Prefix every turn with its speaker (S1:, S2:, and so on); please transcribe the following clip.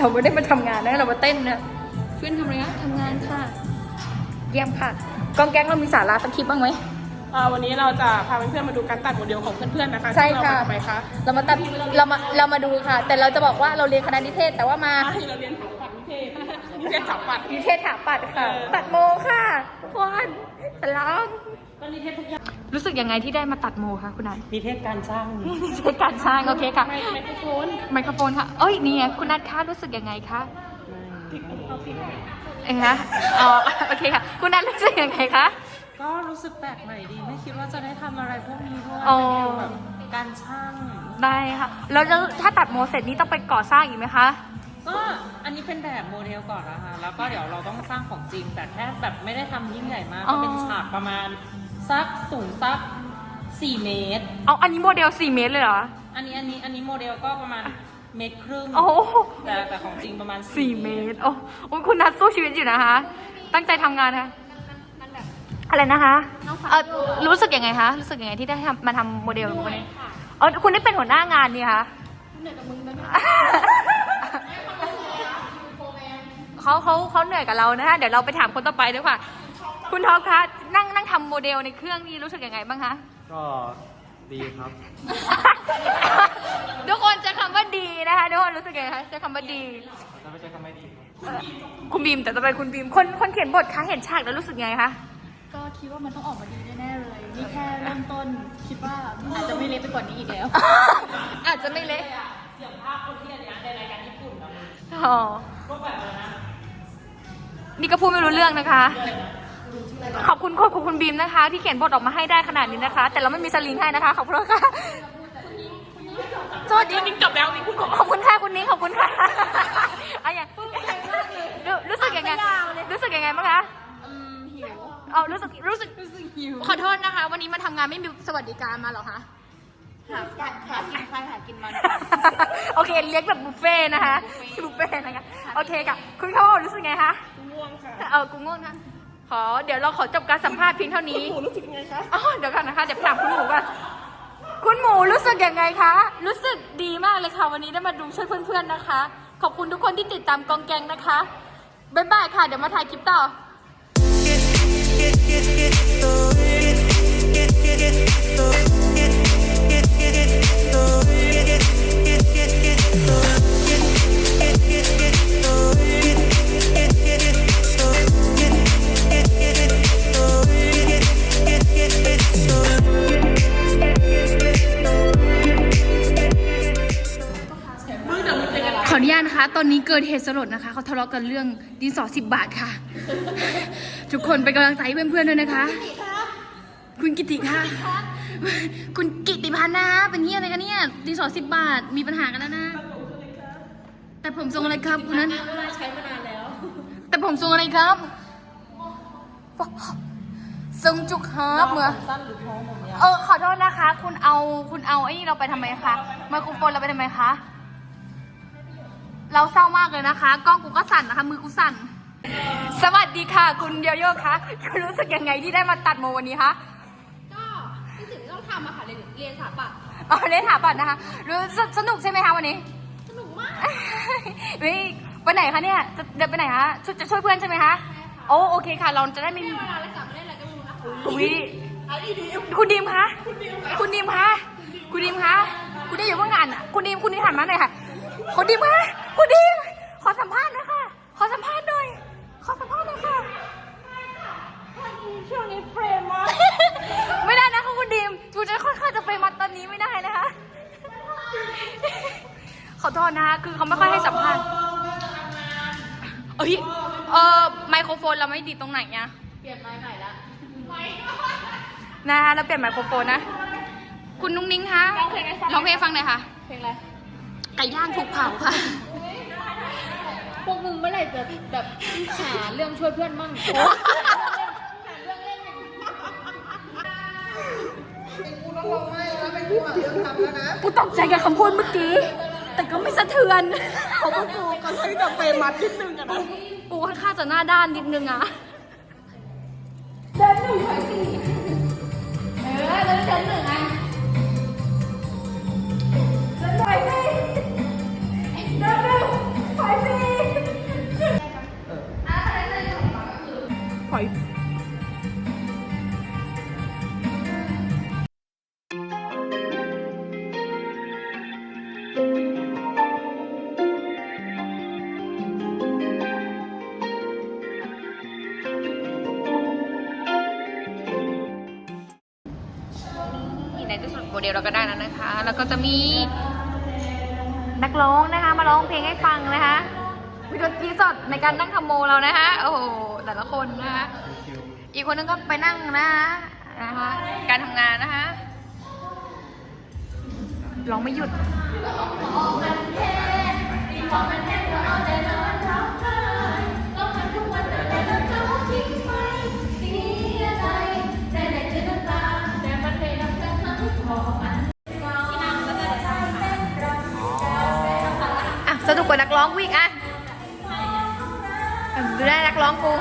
S1: เราไม่ได้มาทำงานนะเรามาเต้นนะเพื่อนทำอะไรนะทำงานค่ะ เยี่ยมค่ะกองแก๊งเรามีสาระสักคลิปบ้างไหม
S2: อ่าวันนี้เราจะพาเพื่อนๆมาดูการตัดโมเดลของเพื่อนๆนะคะ
S1: ใช่
S2: ที่เรา
S1: ค่ะ
S2: มาทำไมคะ
S1: เรามาตัดเรามาเรามาดูค่ะ แต่เราจะบอกว่าเราเรียนคณะนิเทศแต่ว่ามา
S2: อ่าเราเรียนถาปัดนิเทศนิเทศถาปัด
S1: นิเทศถาปัดค่ะ ตัดโมค่ะทุกคนสลอง
S2: ก็นิเทศทุกอย่าง
S1: รู้สึกยังไงที่ได้มาตัดโมคะคุณนัน
S2: นิเทศการสร้าง
S1: ใช้การสร้างโอเคค่ะ
S2: ไม่ไม่โฟน
S1: ไมโครโฟนค่ะ เอ้ยนี่ไงคุณนัทคะรู้สึกยังไงคะเองคะอ๋อโอเคค่ะ คุณนัทรู้สึกยังไงคะ
S3: ก็รู้สึกแปลกใหม่ดี ไม่คิดว่าจะได้ทำอะไรพวกนี้ด้วย
S1: อ๋อ
S3: เป็นแบบการช่าง
S1: ได้ค่ะ แล้วแล้วถ้าตัดโมเสร็จนี้ต้องไปก่อสร้างอีกไหมคะ
S3: ก็อันนี้เป็นแบบโมเดลก่อนนะคะแล้วก็เดี๋ยวเราต้องสร้างของจริง แต่แค่แบบไม่ได้ทำยิ่งใหญ่มาก
S1: อ๋อ
S3: ก็เป็นฉากประมาณ สักสูงสัก4เมตร
S1: เอาอันนี้โมเดล 4 เมตรเลยเหรอ
S3: อันนี้อันนี้อันนี้โมเดลก็ประมาณเมตรครึ่ง
S1: โอ้โห
S3: แต่แต่ของจริงประมาณ
S1: สี่เมตร โอ้โอ้คุณนัทสู้ชีวิตอยู่นะคะ ตั้งใจทำงานนะคะอะไรนะคะเออรู้สึกยังไงคะ รู้สึกยังไงที่ได้ทำมาทำโมเดลวันนี้อ๋อคุณได้เป็นหัวหน้างานนี่คะ เหนื่อยกับมึงนะเขาเขาเขาเหนื่อยกับเรานะคะเดี๋ยวเราไปถามคนต่อไปดีกว่าคุณท็อปคะ นั่งนั่งทำโม เดลในเครื่องนี่รู้สึกยังไงบ้างคะ
S4: ก็ดีครับ
S1: ทุกคนใช้คำว่าดีนะคะทุกคนรู้สึกยังไงคะใช้คำว่าดี
S4: ถ้าไม่ใช่ก็ไม่ดีครับ
S1: เอ่อคุณบีมแต่ต่อไปคุณบีมคนคนเขียนบทคะเห็นฉากแล้วรู้สึกไงคะ
S5: ก็คิดว่ามันต้องออกมาดีแน่ๆเลย นี่แค่เริ่มต้น คิดว่าอาจจะไม่เล็กไปกว่านี้อีกแล้ว
S1: อาจจะไม่เละ
S3: เสียงภาพคนที่อันเนี้ยในรายการญี่ปุ่นนะ
S1: อ๋อ
S3: ก็แบบอะไรนะ
S1: นี่ก็พูดไม่รู้เรื่องนะคะ ขอบคุณขอบคุณคุณบีมนะคะ ที่เขียนบทออกมาให้ได้ขนาดนี้นะคะ แต่เราไม่มีสลิงให้นะคะขอบคุณค่ะสวัสดี
S2: นี่จบแล้วนี่พูด
S1: ขอบคุณค่ะคุณนิ้งขอบคุณค่ะอะอย่างรู้รู้สึกยังไงรู้สึกยังไงบ้างคะเอารู้สึกรู้สึกขอโทษนะคะ วันนี้มาทำงานไม่มีสวัสดิการมาเหรอคะ
S5: หาการหากินใครหากินมัน
S1: โอเคเลี้ยงแบบบุฟเฟ่ต์นะคะบุฟเฟ่ต์นะคะโอเคค่ะคุณเขารู้สึกไงคะ
S2: ง่วงค่ะ
S1: เออกูง่วงนะ ขอเดี๋ยวเราขอจบการสัมภาษณ์เพียงเท่านี้
S2: หนูรู้สึกยังไงคะ
S1: อ๋อเดี๋ยวกันนะคะเดี๋ยวไปถามคุณหมูกันคุณหมูรู้สึกยังไงคะ รู้สึกดีมากเลยค่ะ วันนี้ได้มาดูช่วยเพื่อนๆนะคะ ขอบคุณทุกคนที่ติดตามกองแกงนะคะบ๊ายบายค่ะ เดี๋ยวมาถ่ายคลิปต่อขอ อนุญาตนะคะตอนนี้เกิดเหตุสลดนะคะ เขาทะเลาะกันเรื่องดินสอสิบบาทค่ะ ทุกคนเป็นกำลังใจให้เพื่อนๆด้วยนะคะ คุณกิติค่ะคุณกิติพันธ์นะเป็นเฮียอะไรกันเนี่ยดินสอสิบบาทมีปัญหากันแล้วนะ แต่ผมทรงอะไรครับคุณนั้น
S5: ใช้มานานแล้ว
S1: แต่ผมทรงอะไรครับทรงจุกฮาร์บเหมือน
S3: สั้นหรือท้องผมยาว
S1: เออขอโทษนะคะ คุณเอาคุณเอาไอ้นี่เราไปทำไมคะไมโครโฟนเราไปทำไมคะ เราเศร้ามากเลยนะคะ กล้องกูก็สั่นนะคะ มือกูสั่น สวัสดีค่ะ คุณโยโย่คะคุณรู้สึกยังไงที่ได้มาตัดโมวันนี้คะ
S5: ก็ที่สิ่งที่ต้องทำอะค่ะ เรียนเรียนสถาปัตย์
S1: อ๋อเล่นถาปัดนะคะ รู้สสนุกใช่ไหมคะวันนี้
S5: สนุกมาก
S1: นี่ไปไหนคะเนี่ย จะเดินไปไหนคะช่วยจะช่วยเพื่อนใช่ไหมคะ โอ้โอเคค่ะ เราจะได้ไม่มี
S5: เวลาเราจับไม่ได้อะไรก็ไม่รู้นะคะ
S1: อุ้ยคุณดีมคะ คุณดีมคะ คุณดีมคะ คุณดีมอยู่เมื่องานอะคุณดีมคุณดีมหันมาหน่อยค่ะ คุณดีมคะคุณดีมขอสัมภาษณ์หน่อยค่ะ ขอสัมภาษณ์หน่อย ขอสัมภาษณ์หน่อยค่ะ
S2: ช่วงนี้เฟรมมาก
S1: ไม่ได้นะคะคุณดีมจูจะค่อนข้างจะไปมัดตอนนี้ไม่ได้นะคะ ขอโทษนะคะคือเขาไม่ค่อยให้สัมภาษณ์เอ้ยเออไมโครโฟนเราไม่ดีตรงไหนเนี่ย
S5: เปลี่ยนไม้ใหม่ละ
S1: นะคะเราเปลี่ยนไมโครโฟนนะ คุณนุ้งนิ้งคะร้องเพลงให้ฟังร้องเพลงให้ฟังหน่อยค่ะ
S5: เพลงอะไร
S1: ไก่ย่างถูกเผาค่ะ
S5: พวกมึงเมื่อไหร่จะแบบหาเรื่องช่วยเพื่อนมั่ง
S1: กูตกใจกับคำพูดเมื่อกี้ แต่ก็ไม่สะเทือน
S2: เขาก็ดูกันให้กับเฟรมมัดนิดนึงอะนะ
S1: กูค่อนข้างจะหน้าด้านนิดนึงอะเดินหนึ่งถอยสี่เออเดินชั้นหนึ่งอะเดินถอยสิเดินหนึ่งถอยสี่
S2: อย
S1: ในจะสั่โมเดลเราก็ได้แล้วนะคะ แล้วก็จะมีนักร้องนะคะ มาร้องเพลงให้ฟังนะคะ วิดีโอจีสดในการนั่งทำโมเรานะคะโอ้โห แต่ละคนนะคะอีกคนนึงก็ไปนั่งนะคะนะคะการทำงานนะคะร้องไม่หยุดอะสนุกกว่านักร้องกูอีกอะอะ ดูได้นักร้องกู